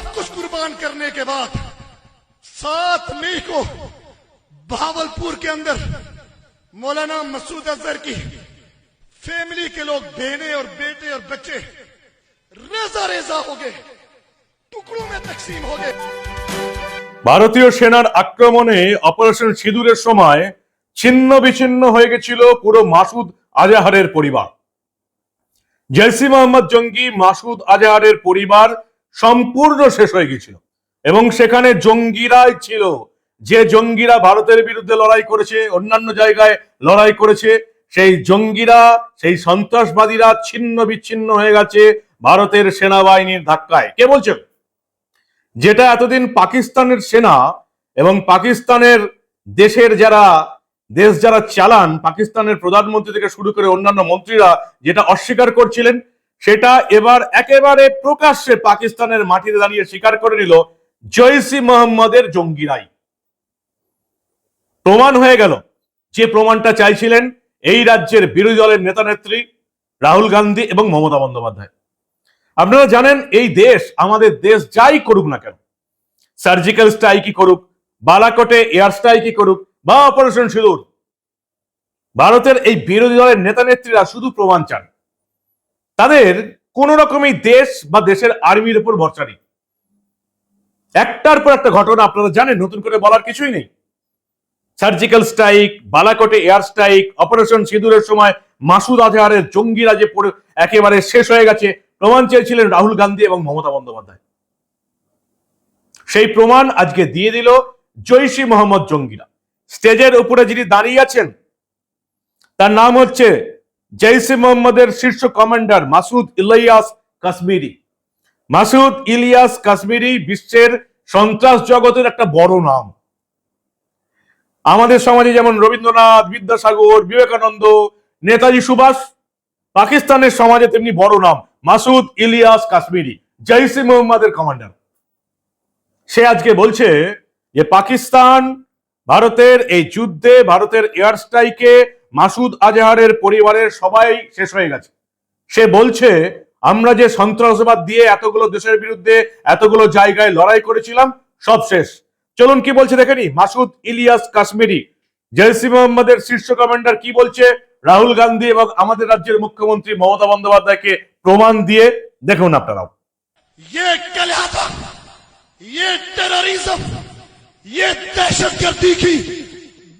सब कुछ कुर्बान करने के बाद सात मई को भावलपुर के अंदर मौलाना मसूद अजहर की फैमिली के लोग बहने और बेटे और बच्चे रेजा रेजा हो गए टुकड़ों में तकसीम हो गए ভারতীয় সেনার আক্রমণে অপারেশন সিঁদুরের সময় ছিন্ন বিচ্ছিন্ন হয়ে গেছিল পুরো মাসুদ আজাহারের পরিবার জৈসি মোহাম্মদ জঙ্গি মাসুদ আজাহারের পরিবার সম্পূর্ণ শেষ হয়ে গেছিল এবং সেখানে জঙ্গিরাই ছিল। যে জঙ্গিরা ভারতের বিরুদ্ধে লড়াই করেছে, অন্যান্য জায়গায় লড়াই করেছে, সেই জঙ্গিরা, সেই সন্ত্রাসবাদীরা ছিন্ন বিচ্ছিন্ন হয়ে গেছে ভারতের সেনাবাহিনীর ধাক্কায়। কে বলছেন? যেটা এতদিন পাকিস্তানের সেনা এবং পাকিস্তানের দেশের যারা, দেশ যারা চালান, পাকিস্তানের প্রধানমন্ত্রী থেকে শুরু করে অন্যান্য মন্ত্রীরা যেটা অস্বীকার করছিলেন সেটা এবার একেবারে প্রকাশ্যে পাকিস্তানের মাটিতে দাঁড়িয়ে স্বীকার করে নিল জৈসি মোহাম্মদের জঙ্গিরাই প্রমাণ হয়ে গেল যে প্রমাণটা চাইছিলেন এই রাজ্যের বিরোধী দলের নেতা নেত্রী রাহুল গান্ধী এবং মমতা বন্দ্যোপাধ্যায়। আপনারা জানেন এই দেশ, আমাদের দেশ যাই করুক না কেন, সার্জিক্যাল স্ট্রাইকই করুক, বালাকোটে এয়ার স্ট্রাইকই করুক বা অপারেশন সিঁদুর, ভারতের এই বিরোধী দলের নেতা নেত্রীরা শুধু প্রমাণ চান। তাদের কোন রকমই দেশ বা দেশের আর্মির উপর ভরসা নেই। একটার পর একটা ঘটনা আপনারা জানেন, নতুন করে বলার কিছুই নেই। সার্জিক্যাল স্ট্রাইক, বালাকোটে এয়ার স্ট্রাইক, অপারেশন সিঁদুরের সময় মাসুদ আজহারের জঙ্গিরা যে পড়ে, একেবারে শেষ হয়ে গেছে, প্রমাণ চেয়েছিলেন রাহুল গান্ধী এবং মমতা বন্দ্যোপাধ্যায়। সেই প্রমাণ আজকে দিয়ে দিল জৈশি মোহাম্মদ জঙ্গিরা। স্টেজের উপরে যিনি দাঁড়িয়ে আছেন, তার নাম হচ্ছে জৈসি মোহাম্মদের শীর্ষ কমান্ডার মাসুদ ইলিয়াস কাশ্মীরি। মাসুদ ইলিয়াস কাশ্মীরি বিশ্বের সন্ত্রাস জগতের একটা বড় নাম। আমাদের সমাজে যেমন রবীন্দ্রনাথ, বিদ্যাসাগর, বিবেকানন্দ, নেতাজি সুভাষ, পাকিস্তানের সমাজে তেমনি বড় নাম মাসুদ ইলিয়াস কাশ্মীরি জৈসি মোহাম্মদের কমান্ডার। সে আজকে বলছে যে পাকিস্তান ভারতের এই যুদ্ধে, ভারতের এয়ার স্ট্রাইকে মাসুদ আজহারের পরিবারের সবাই শেষ হয়ে গেছে সে বলছে আমরা যে সন্ত্রাসবাদ দিয়ে এতগুলো দেশের বিরুদ্ধে এতগুলো জায়গায় লড়াই করেছিলাম সব শেষ চলুন কি বলছে দেখেনি মাসুদ ইলিয়াস কাশ্মীরি জৈসি মোহাম্মদের শীর্ষ কমান্ডার কি বলছে রাহুল গান্ধী এবং আমাদের রাজ্যের মুখ্যমন্ত্রী মমতা বন্দ্যোপাধ্যায়কে প্রমাণ দিয়ে দেখুন আপনারাও ये कल्याता ये टेररिज्म ये दहशतगर्दी की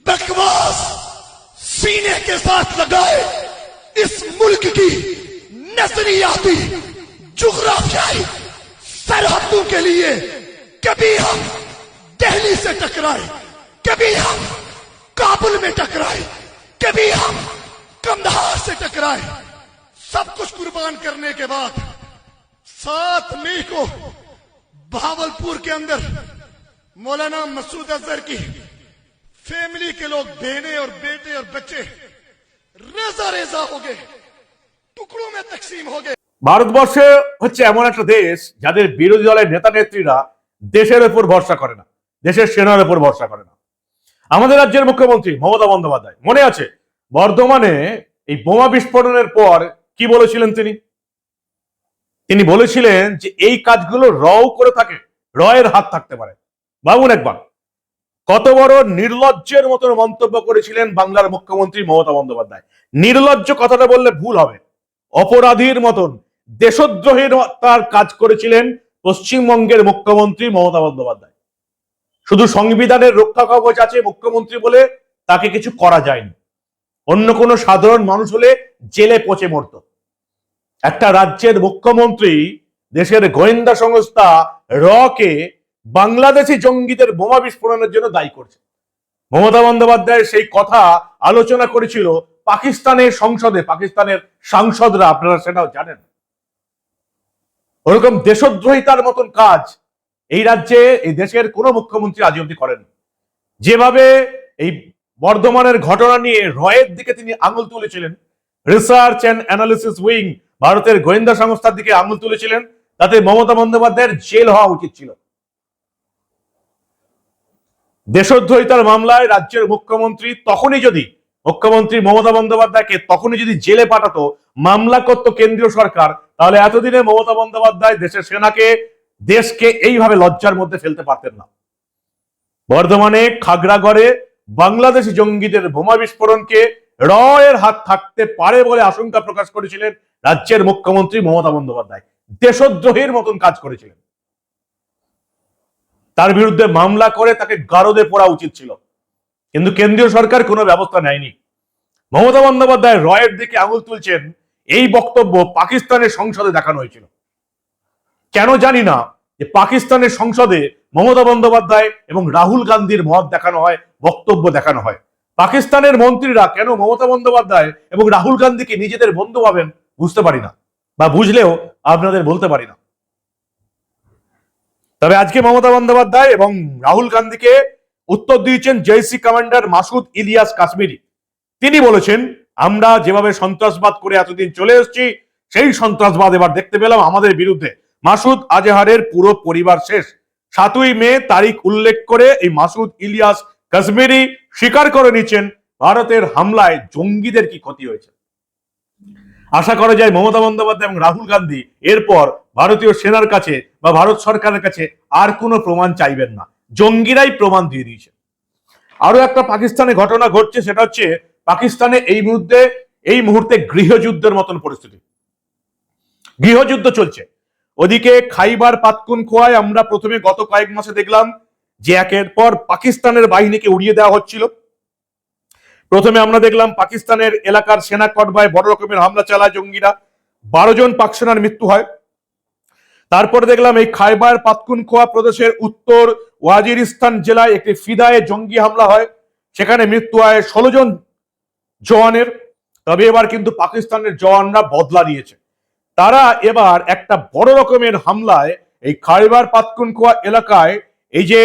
बकवास سینے کے ساتھ لگائے، اس ملک کی نظریاتی جغرافیائی سرحدوں کے لیے کبھی ہم دہلی سے ٹکرائے، کبھی ہم کابل میں ٹکرائے، کبھی ہم کندھار سے ٹکرائے۔ سب کچھ قربان کرنے کے بعد سات مئی کو بہاول پور کے اندر مولانا مسعود اظہر کی फैमिली के लोग बहने और बेटे और बच्चे रेजा रेजा हो गए टुकड़ों में तकसीम हो गए ভারতবর্ষে হচ্ছে এমন একটা দেশ যাদের বিরোধী দলের নেতা নেত্রীরা দেশের উপর ভরসা করে না দেশের সেনার উপর ভরসা করে না আমাদের রাজ্যের মুখ্যমন্ত্রী মমতা বন্দ্যোপাধ্যায় মনে আছে বর্ধমানে এই বোমা বিস্ফোরণের পর কি বলেছিলেন তিনি তিনি বলেছিলেন যে এই কাজগুলো রও করে থাকে রয়ের হাত থাকতে পারে ভাবুন একবার কত বড় নির্লজ্জের মতন মন্তব্য করেছিলেন বাংলার মুখ্যমন্ত্রী মমতা বন্দ্যোপাধ্যায়। নির্লজ্জ কথাটা বললে ভুল হবে। অপরাধীর মতন দেশদ্রোহীর তার কাজ করেছিলেন পশ্চিমবঙ্গের মুখ্যমন্ত্রী মমতা বন্দ্যোপাধ্যায়। শুধু সংবিধানের রক্ষা কবচ আছে মুখ্যমন্ত্রী বলে তাকে কিছু করা যায়নি। অন্য কোনো সাধারণ মানুষ হলে জেলে পচে মরত। একটা রাজ্যের মুখ্যমন্ত্রী দেশের গোয়েন্দা সংস্থা রকে বাংলাদেশি জঙ্গিদের বোমা বিস্ফোরণের জন্য দায়ী করছে। মমতা বন্দ্যোপাধ্যায় সেই কথা আলোচনা করেছিল পাকিস্তানের সংসদে, পাকিস্তানের সাংসদরা, আপনারা সেটাও জানেন। ওরকম দেশদ্রোহিতার মতন কাজ এই রাজ্যে, এই দেশের কোনো মুখ্যমন্ত্রী আজ অব্দি করেন যেভাবে এই বর্ধমানের ঘটনা নিয়ে রয়ের দিকে তিনি আঙুল তুলেছিলেন রিসার্চ অ্যান্ড অ্যানালিসিস উইং ভারতের গোয়েন্দা সংস্থার দিকে আঙুল তুলেছিলেন, তাতে মমতা বন্দ্যোপাধ্যায়ের জেল হওয়া উচিত ছিল। দেশদ্রোহিতার মামলায় রাজ্যের মুখ্যমন্ত্রী তখনই যদি মুখ্যমন্ত্রী মমতা বন্দ্যোপাধ্যায়কে তখনই যদি জেলে পাঠাতো, মামলা করত কেন্দ্রীয় সরকার, তাহলে এতদিনে মমতা বন্দ্যোপাধ্যায় দেশের সেনাকে দেশকে এইভাবে লজ্জার মধ্যে ফেলতে পারতেন না। বর্ধমানে, খাগড়াগড়ে বাংলাদেশি জঙ্গিদের বোমা বিস্ফোরণকে রয়ের হাত থাকতে পারে বলে আশঙ্কা প্রকাশ করেছিলেন রাজ্যের মুখ্যমন্ত্রী মমতা বন্দ্যোপাধ্যায়। দেশদ্রোহীর মতন কাজ করেছিলেন। তার বিরুদ্ধে মামলা করে তাকে গারদে পড়া উচিত ছিল। কিন্তু কেন্দ্রীয় সরকার কোনো ব্যবস্থা নেয়নি। মমতা বন্দ্যোপাধ্যায় রয়ের দিকে আঙুল তুলছেন, এই বক্তব্য পাকিস্তানের সংসদে দেখানো হয়েছিল। কেন জানি না যে পাকিস্তানের সংসদে মমতা বন্দ্যোপাধ্যায় এবং রাহুল গান্ধীর মত দেখানো হয়, বক্তব্য দেখানো হয়। পাকিস্তানের মন্ত্রীরা কেন মমতা বন্দ্যোপাধ্যায় এবং রাহুল গান্ধীকে নিজেদের বন্ধু ভাবেন বুঝতে পারি না, বা বুঝলেও আপনাদের বলতে পারি না। তবে আজকে মমতা বন্দ্যোপাধ্যায় এবং রাহুল গান্ধীকে উত্তর দিয়েছেন জেসি কমান্ডার মাসুদ ইলিয়াস কাশ্মীরি। তিনি বলেছেন, আমরা যেভাবে সন্ত্রাসবাদ করে এতদিন চলে এসেছি, সেই সন্ত্রাসবাদ এবার দেখতে পেলাম আমাদের বিরুদ্ধে। মাসুদ আজহারের পুরো পরিবার শেষ। সাতই মে তারিখ উল্লেখ করে এই মাসুদ ইলিয়াস কাশ্মীরি স্বীকার করে নিচ্ছেন, ভারতের হামলায় জঙ্গিদের কি ক্ষতি হয়েছে। আশা করা যায় মমতা বন্দ্যোপাধ্যায় এবং রাহুল গান্ধী এরপর ভারতীয় সেনার কাছে বা ভারত সরকারের কাছে আর কোনো প্রমাণ চাইবেন না। জঙ্গিরাই প্রমাণ দিয়ে দিয়েছে। আরও একটা পাকিস্তানে ঘটনা ঘটছে, সেটা হচ্ছে পাকিস্তানে এই মুহূর্তে এই মুহূর্তে গৃহযুদ্ধের মতন পরিস্থিতি। গৃহযুদ্ধ চলছে। ওদিকে খাইবার পাতকুনখোয়ায় আমরা প্রথমে গত কয়েক মাসে দেখলাম যে একের পর পাকিস্তানের বাহিনীকে উড়িয়ে দেওয়া হচ্ছিল। প্রথমে আমরা দেখলাম পাকিস্তানের এলাকার সেনা কটবায় বড় রকমের হামলা চালায় জঙ্গিরা। বারো জন পাক সেনার মৃত্যু হয়। তারপরে দেখলাম এই খাইবার পাতকুনখোয়া প্রদেশের উত্তর ওয়াজিরিস্তান জেলায় একটি ফিদায়ে জঙ্গি হামলা হয়। সেখানে মৃত্যু হয় ষোলো জন জওয়ানের। তবে এবার কিন্তু পাকিস্তানের জওয়ানরা বদলা নিয়েছে। তারা এবার একটা বড় রকমের হামলায় এই খাইবার পাতকুনখোয়া এলাকায় এই যে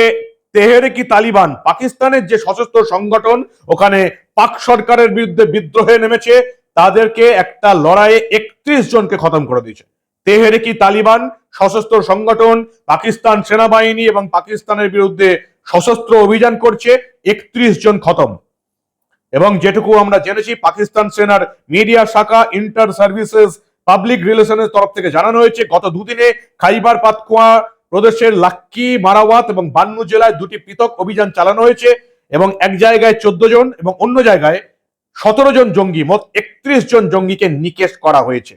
তেহরেকি তালিবান, পাকিস্তানের যে সশস্ত্র সংগঠন, ওখানে পাক সরকারের বিরুদ্ধে বিদ্রোহে নেমেছে, তাদেরকে একটা লড়াইয়ে একত্রিশ জনকে খতম করে দিয়েছে। তেহরেকি তালিবান, সশস্ত্র সংগঠন, পাকিস্তান সেনাবাহিনী এবং পাকিস্তানের বিরুদ্ধে সশস্ত্র অভিযান করছে, একত্রিশ জন খতম। এবং যেটুকু আমরা জেনেছি, পাকিস্তান সেনার মিডিয়া শাখা ইন্টার সার্ভিসেস পাবলিক রিলেশনের তরফ থেকে জানানো হয়েছে, গত দুদিনে খাইবার পাতকুয়া প্রদেশের লাক্কি, মারাওয়াত এবং বান্নু জেলায় দুটি পৃথক অভিযান চালানো হয়েছে এবং এক জায়গায় চোদ্দ জন এবং অন্য জায়গায় সতেরো জন জঙ্গি, মোট একত্রিশ জন জঙ্গিকে নিকেশ করা হয়েছে।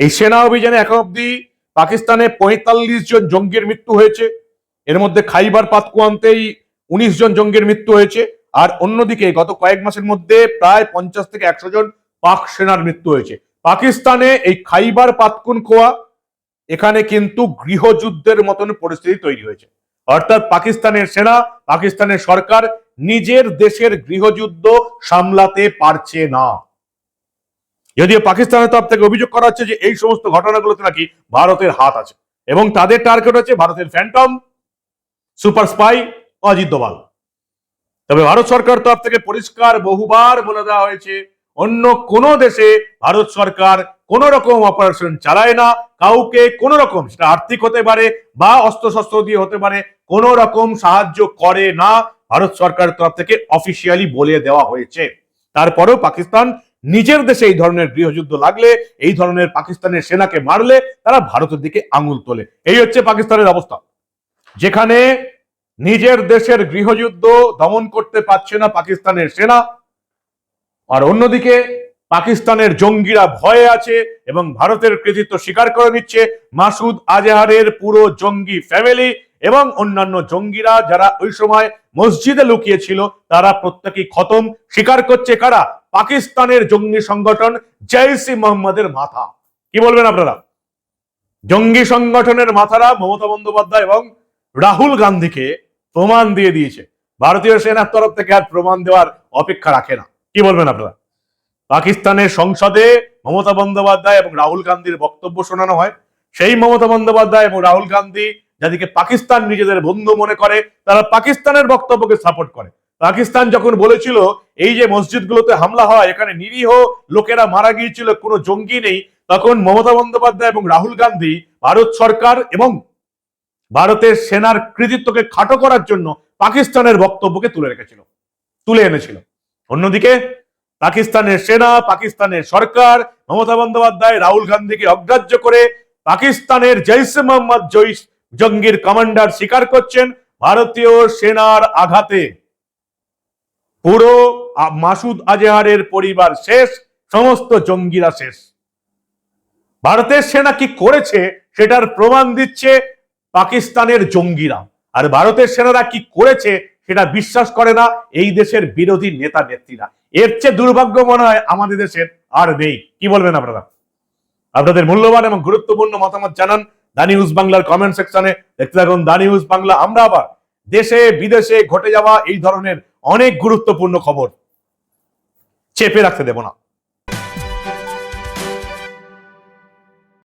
এই সেনা অভিযানে এখন অব্দি পাকিস্তানে পঁয়তাল্লিশ জন জঙ্গির মৃত্যু হয়েছে। এর মধ্যে খাইবার পাতকুয়ান্তেই উনিশ জন জঙ্গির মৃত্যু হয়েছে আর অন্যদিকে গত কয়েক মাসের মধ্যে প্রায় পঞ্চাশ থেকে একশো জন পাক সেনার মৃত্যু হয়েছে। পাকিস্তানে এই খাইবার পাতকুনখোয়া এখানে কিন্তু গৃহযুদ্ধের মতন পরিস্থিতি তৈরি হয়েছে। অর্থাৎ পাকিস্তানের সেনা, পাকিস্তানের সরকার নিজের দেশের গৃহযুদ্ধ সামলাতে পারছে না। যদিও পাকিস্তানের তরফ থেকে অভিযোগ করা হচ্ছে যে এই সমস্ত ঘটনাগুলোতে নাকি ভারতের হাত আছে। এবং তাদের টার্গেট হচ্ছে ভারতের phantom super spy Ajit Doval. তবে ভারত সরকার তরফ থেকে পরিষ্কার বহুবার বলে দেওয়া হয়েছে, অন্য কোন দেশে ভারত সরকার কোন রকম অপারেশন চালায় না, কাউকে কোন রকম সেটা আর্থিক হতে পারে বা অস্ত্রশস্ত্র দিয়ে হতে পারে কোন রকম সাহায্য করে না, ভারত সরকারের তরফ থেকে অফিসিয়ালি বলে দেওয়া হয়েছে। তারপরেও পাকিস্তান নিজের দেশে এই ধরনের গৃহযুদ্ধ লাগলে, এই ধরনের পাকিস্তানের সেনাকে মারলে তারা ভারতের দিকে আঙুল তোলে। এই হচ্ছে পাকিস্তানের অবস্থা। যেখানে নিজের দেশের গৃহযুদ্ধ দমন করতে পারছে না পাকিস্তানের সেনা, আর অন্যদিকে পাকিস্তানের জঙ্গিরা ভয়ে আছে এবং ভারতের কৃতিত্ব স্বীকার করে নিচ্ছে মাসুদ আজহারের পুরো জঙ্গি ফ্যামিলি এবং অন্যান্য জঙ্গিরা যারা ওই সময় মসজিদে লুকিয়েছিল, তারা প্রত্যেকেই খতম। স্বীকার করছে কারা? পাকিস্তানের জঙ্গি সংগঠন জৈসি মোহাম্মদের মাথা। কি বলবেন আপনারা? জঙ্গি সংগঠনের মাথারা মমতা বন্দ্যোপাধ্যায় এবং রাহুল গান্ধীকে প্রমাণ দিয়ে দিয়েছে। ভারতীয় সেনার তরফ থেকে আর প্রমাণ দেওয়ার অপেক্ষা রাখে না। কি বলবেন আপনারা? পাকিস্তানের সংসদে মমতা বন্দ্যোপাধ্যায় এবং রাহুল গান্ধীর বক্তব্য শোনানো হয়। সেই মমতা বন্দ্যোপাধ্যায় এবং রাহুল গান্ধী যাদেরকে পাকিস্তান নিজেদের বন্ধু মনে করে, তারা পাকিস্তানের বক্তব্যকে সাপোর্ট করে। পাকিস্তান যখন বলেছিল, এই যে মসজিদগুলোতে হামলা হয়, এখানে নিরীহ লোকেরা মারা গিয়েছিল, কোনো জঙ্গি নেই, তখন মমতা বন্দ্যোপাধ্যায় এবং রাহুল গান্ধী ভারত সরকার এবং ভারতের সেনার কৃতিত্বকে খাটো করার জন্য পাকিস্তানের বক্তব্যকে তুলে রেখেছিল, তুলে এনেছিল। অন্যদিকে, পাকিস্তানের সেনা, পাকিস্তানের সরকার, মমতা বন্দ্যোপাধ্যায় রাহুল গান্ধীকে অগ্রাহ্য করে পাকিস্তানের জৈশ মোহাম্মদ জৈশ জঙ্গির কমান্ডার স্বীকার করছেন ভারতীয় সেনার আঘাতে। পুরো মাসুদ আজহারের পরিবার শেষ, সমস্ত জঙ্গিরা শেষ। ভারতের সেনা কি করেছে সেটার প্রমাণ দিচ্ছে পাকিস্তানের জঙ্গিরা। আর ভারতের সেনারা কি করেছে সেটা বিশ্বাস করে না এই দেশের বিরোধী নেতা নেত্রীরা। এর চেয়ে দুর্ভাগ্য মনে হয় আমাদের দেশের আর নেই। কি বলবেন আপনারা? আপনাদের মূল্যবান এবং গুরুত্বপূর্ণ মতামত জানান দা নিউজ বাংলার কমেন্ট সেকশনে দেখতে থাকুন দা নিউজ বাংলা আমরা আবার দেশে, বিদেশে ঘটে যাওয়া এই ধরনের অনেক গুরুত্বপূর্ণ খবর চেপে রাখতে দেব না।